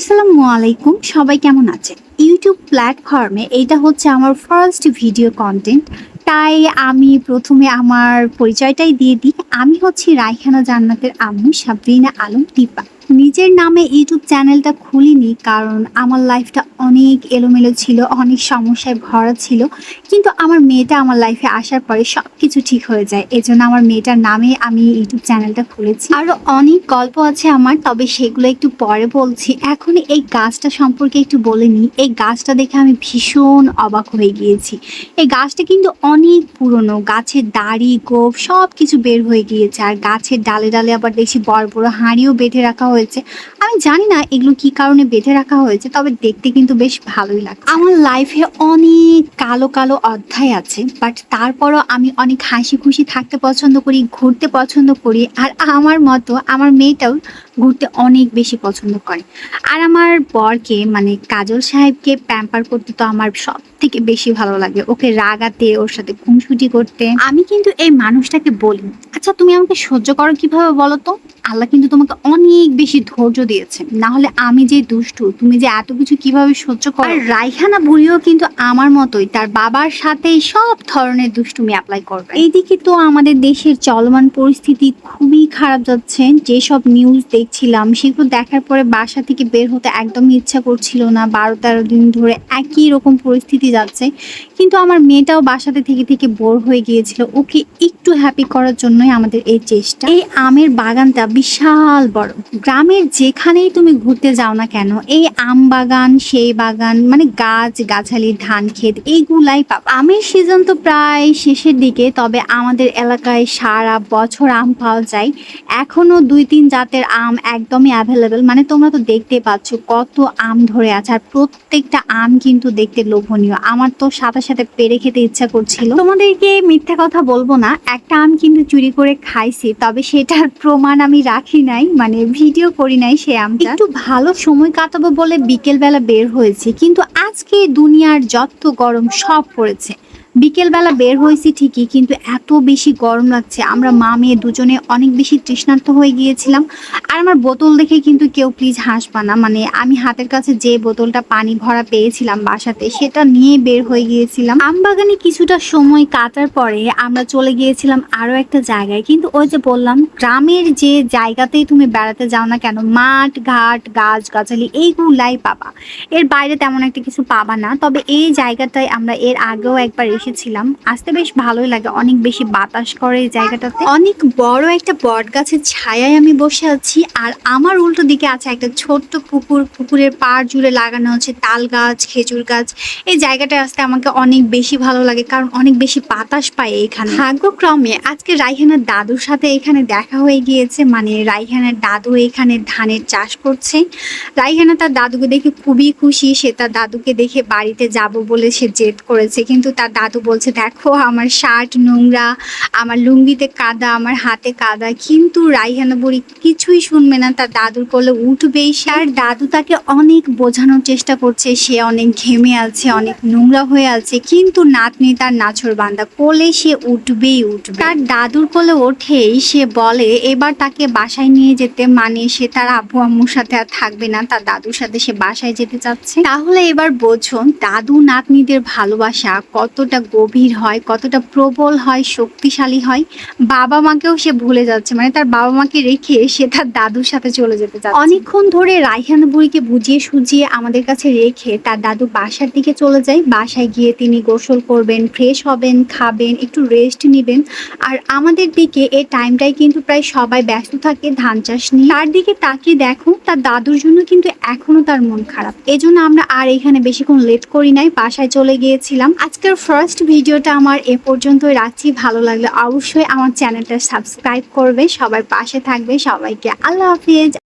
আসসালামু আলাইকুম। সবাই কেমন আছে ইউটিউব প্ল্যাটফর্মে এইটা হচ্ছে আমার ফার্স্ট ভিডিও কন্টেন্ট তাই আমি প্রথমে আমার পরিচয়টাই দিয়ে দিই। আমি হচ্ছি রায়খানা জান্নাতের আম্মু সাবরিনা আলম টিপা নিজের নামে ইউটিউব চ্যানেলটা খুলিনি, কারণ আমার লাইফটা অনেক এলোমেলো ছিল, অনেক সমস্যায় ভরা ছিল। কিন্তু আমার মেয়েটা আমার লাইফে আসার পরে সব কিছু ঠিক হয়ে যায়। এজন্য আমার মেয়েটার নামে আমি ইউটিউব চ্যানেলটা খুলেছি। আরও অনেক গল্প আছে আমার, তবে সেগুলো একটু পরে বলছি। এখন এই গাছটা সম্পর্কে একটু বলে নিই। এই গাছটা দেখে আমি ভীষণ অবাক হয়ে গিয়েছি। এই গাছটা কিন্তু অনেক পুরনো। গাছের দাড়ি, গোপ সব কিছু বের হয়ে গিয়েছে। আর গাছের ডালে ডালে আবার দেখছি বড় বড় হাঁড়িও বেঁধে রাখা হয়েছে। আমি জানি না এগুলো কি কারণে বেঁধে রাখা হয়েছে, তবে দেখতে কিন্তু বেশ ভালোই লাগে আমার লাইফে অনেক কালো কালো অধ্যায় আছে বাট তারপরও আমি অনেক হাসি খুশি থাকতে পছন্দ করি, ঘুরতে পছন্দ করি, আর আমার মতো আমার মেয়েটাও ঘুরতে অনেক বেশি পছন্দ করে। আর আমার বরকে মানে কাজল সাহেবকে প্যাম্পার করতে তো আমার সব থেকে বেশি ভালো লাগে। ওকে রাগাতে, ওর সাথে খুনসুটি করতে। আমি কিন্তু এই মানুষটাকে বলি আচ্ছা তুমি আমাকে সহ্য করো কীভাবে বলো তো আল্লাহ কিন্তু তোমাকে অনেক বেশি ধৈর্য দিয়েছে না হলে আমি যে দুষ্টু, তুমি যে এত কিছু কীভাবে সহ্য করো? আর রাইহানা বুড়িও কিন্তু আমার মতোই, তার বাবার সাথেই সব ধরনের দুষ্টুমি অ্যাপ্লাই করবে। এইদিকে তো আমাদের দেশের চলমান পরিস্থিতি খুবই খারাপ যাচ্ছে। যেসব নিউজ দেখছিলাম, সেগুলো দেখার পরে বাসা থেকে বের হতে একদমই ইচ্ছা করছিল না। বারো তেরো দিন ধরে একই রকম পরিস্থিতি যাচ্ছে। কিন্তু আমার মেয়েটাও বাসাতে থেকে থেকে বোর হয়ে গিয়েছিল। ওকে একটু হ্যাপি করার জন্যই আমাদের এই চেষ্টা। এই আমের বাগানটা বিশাল বড়। গ্রামের যেখানেই তুমি ঘুরতে যাও না কেন, এই আম বাগান, সেই বাগান মানে গাছ, গাছালি, ধান, ক্ষেত, এইগুলাই পাবা। আমের সিজন তো প্রায় শেষের দিকে, তবে আমাদের এলাকায় সারা বছর আম পাওয়া যায়। এখনও দুই তিন জাতের আম একদমই অ্যাভেলেবেল মানে তোমরা তো দেখতে পাচ্ছ কত আম ধরে আছে, আর প্রত্যেকটা আম কিন্তু দেখতে লোভনীয়। আমার তো সাথে সাথে পেরে খেতে ইচ্ছা করছিল। তোমাদেরকে মিথ্যা কথা বলব না। একটা আম কিন্তু চুরি করে খাইছি, তবে সেটার প্রমাণ আমি রাখি নাই মানে ভিডিও করি নাই সে আমটা। একটু ভালো সময় কাটাবো বলে বিকেল বেলা বের হয়েছে, কিন্তু আজকে দুনিয়ার যত গরম সব পড়েছে। বিকেলবেলা বের হয়েছি ঠিকই, কিন্তু এত বেশি গরম লাগছে। আমরা মা মেয়ে দুজনে অনেক বেশি তৃষ্ণার্ত হয়ে গিয়েছিলাম। আর আমার বোতল দেখে কিন্তু কেউ প্লিজ হাসবা না। মানে আমি হাতের কাছে যে বোতলটা পানি ভরা পেয়েছিলাম বাসাতে, সেটা নিয়ে বের হয়ে গিয়েছিলাম। আমবাগানে কিছুটা সময় কাটার পরে আমরা চলে গিয়েছিলাম আরও একটা জায়গায়। কিন্তু ওই যে বললাম, গ্রামের যে জায়গাতেই তুমি বেড়াতে যাও না কেন, মাঠ, ঘাট গাছ গাছালি এইগুলাই পাবা। এর বাইরে তেমন একটা কিছু পাবা না। তবে এই জায়গাটায় আমরা এর আগেও একবার এসেছিলাম। আসতে বেশ ভালোই লাগে, অনেক বেশি বাতাস করে জায়গাটাতে। অনেক বড় একটা বট গাছের ছায়ায় আমি বসে আছি, আর আমার উল্টো দিকে আছে একটা ছোট্ট পুকুর। পুকুরের পাড় জুড়ে লাগানো হচ্ছে তাল গাছ, খেজুর গাছ। এই জায়গাটায় আসতে আমাকে অনেক বেশি ভালো লাগে, কারণ অনেক বেশি বাতাস পায় এখানে। ভাগ্যক্রমে আজকে রাইহানার দাদুর সাথে এখানে দেখা হয়ে গিয়েছে মানে রাইহানার দাদু এখানে ধানের চাষ করছে। রাইহানা তার দাদুকে দেখে খুবই খুশি, সে তার দাদুকে দেখে বাড়িতে যাব বলে সে জেদ করেছে, কিন্তু তার দাদু বলছে, দেখো, আমার শার্ট নোংরা, আমার লুঙ্গিতে কাদা, আমার হাতে কাদা। কিন্তু রাইহানা বুড়ি কিছুই শুনবে না, তার দাদুর কোলে উঠবেই আর দাদু তাকে অনেক বোঝানোর চেষ্টা করছে, সে অনেক ঘেমে আছে, অনেক নোংরা হয়ে আছে, কিন্তু নাতনি তার নাছর বান্দা, কোলে সে উঠবেই উঠবে। তার দাদুর কোলে ওঠেই সে বলে, এবার তাকে বাসায় নিয়ে যেতে। মানে সে তার আব্বু আম্মুর সাথে আর থাকবে না, তার দাদুর সাথে সে বাসায় যেতে চাচ্ছে। তাহলে এবার বোঝো, দাদু নাতনিদের ভালোবাসা কতটা গভীর হয়, কতটা প্রবল হয়, শক্তিশালী হয়, বাবা মাকেও সে ভুলে যাচ্ছে। মানে তার বাবা মাকে রেখে সে তার দাদুর সাথে চলে যেতে চাচ্ছে অনেকক্ষণ ধরে রাইহান বুড়িকে বুঝিয়ে সুজিয়ে আমাদের কাছে রেখে তার দাদু বাসার দিকে চলে যায়। বাসায় গিয়ে তিনি গোসল করবেন, ফ্রেশ হবেন, খাবেন, একটু রেস্ট নেবেন। আর আমাদের দিকে এই টাইমটাই কিন্তু প্রায় সবাই ব্যস্ত থাকে, ধান চাষ নিয়ে। তার দিকে তাকিয়ে দেখো, তার দাদুর জন্য কিন্তু এখনও তার মন খারাপ। এজন্য আমরা আর এখানে বেশিক্ষণ লেট করি নাই, বাসায় চলে গিয়েছিলাম। আজকের ফার্স্ট ভিডিওটা আমার এ পর্যন্ত রাখছি, ভালো লাগলে অবশ্যই আমার চ্যানেলটা সাবস্ক্রাইব করবে, সবাই পাশে থাকবে, সবাইকে আল্লাহ হাফিজ।